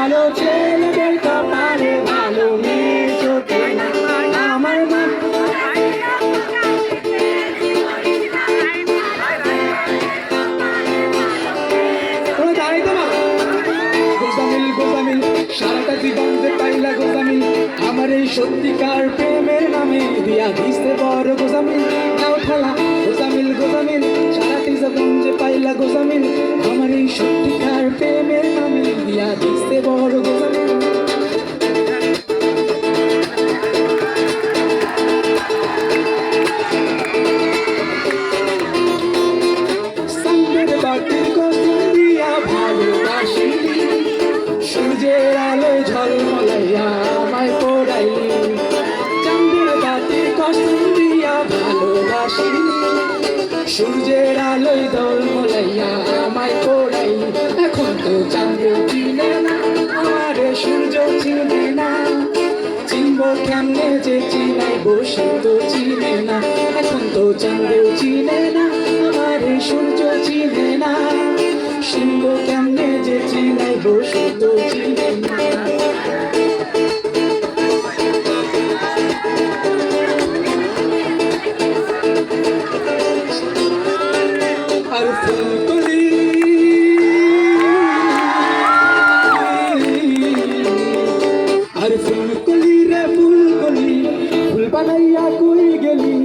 ভালো ছেলেদের কপালে ভালো মেয়ে চোখে আমার মা সারাটা জীবন যে পাইলা গোসামিল আমার এই সত্যিকার প্রেমের নামে দিয়া দিస్తే বড় গোসামিল নাও খেলা গোসামিল গোসামিল সারাটি জীবন যে পাইলা গোসামিল আমার এই সত্যিকার ঝলমলাইয়া আমায় পড়াইলি চাঁদের বাতির কসম দিয়া ভালোবাসিলি। সূর্যের আলোয় ঝলমলাইয়া আমায় পড়াইলি এখন তো চাঁদেও চিনে না, আমার সূর্য চিনে না। চিনব কেমনে যে চিনাই বসে তো চিনে না, আমার সূর্য চিনে না। বানাইয়া কই গেলি?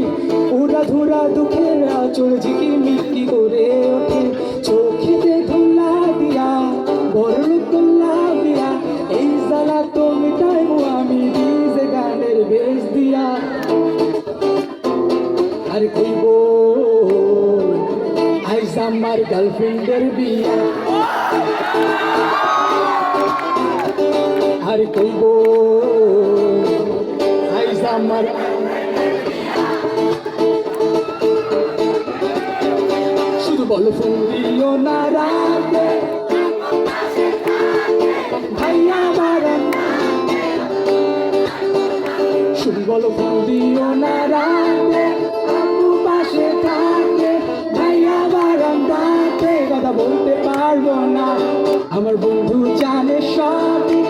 উড়া ধুরা দুঃখের আচর ঝিকি মিকি করে ওঠে। চোখেতে ধুলা দিয়া বড় তোলা দিয়া, এই জ্বালা তো মিটাইবো আমি ডিজে গানের বেশ দিয়া। আর কইব আইজ আমার গার্লফ্রেন্ডের বিয়া। আর কইব আমার। শুধু বলো ফোন দিও না ভাইয়া বারান শুধু বলো ফোন দিও না না। আমার বন্ধু জানে সবই।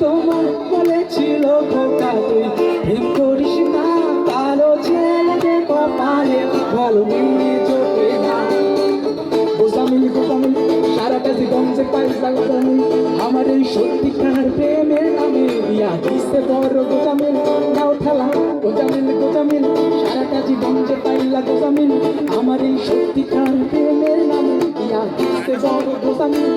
তোমার বলেছিল বোকা তুই। প্রেম করিস না ভালো ছেলেদের কপালে ভালো মেয়ে জোটে না। গোসামিল গোসামিল সারাটা যে পয়সা গোসামিল আমার এই সত্যিকার প্রেমের নামে দিয়া দিస్తే বড় গোসামিল নাও ঠেলা গোসামিল গোসামিল সারাটা যে পাইলা গোসামিল আমার এই সত্যিকার প্রেমের নামে দিয়া দিচ্ছে বড় গোসামিল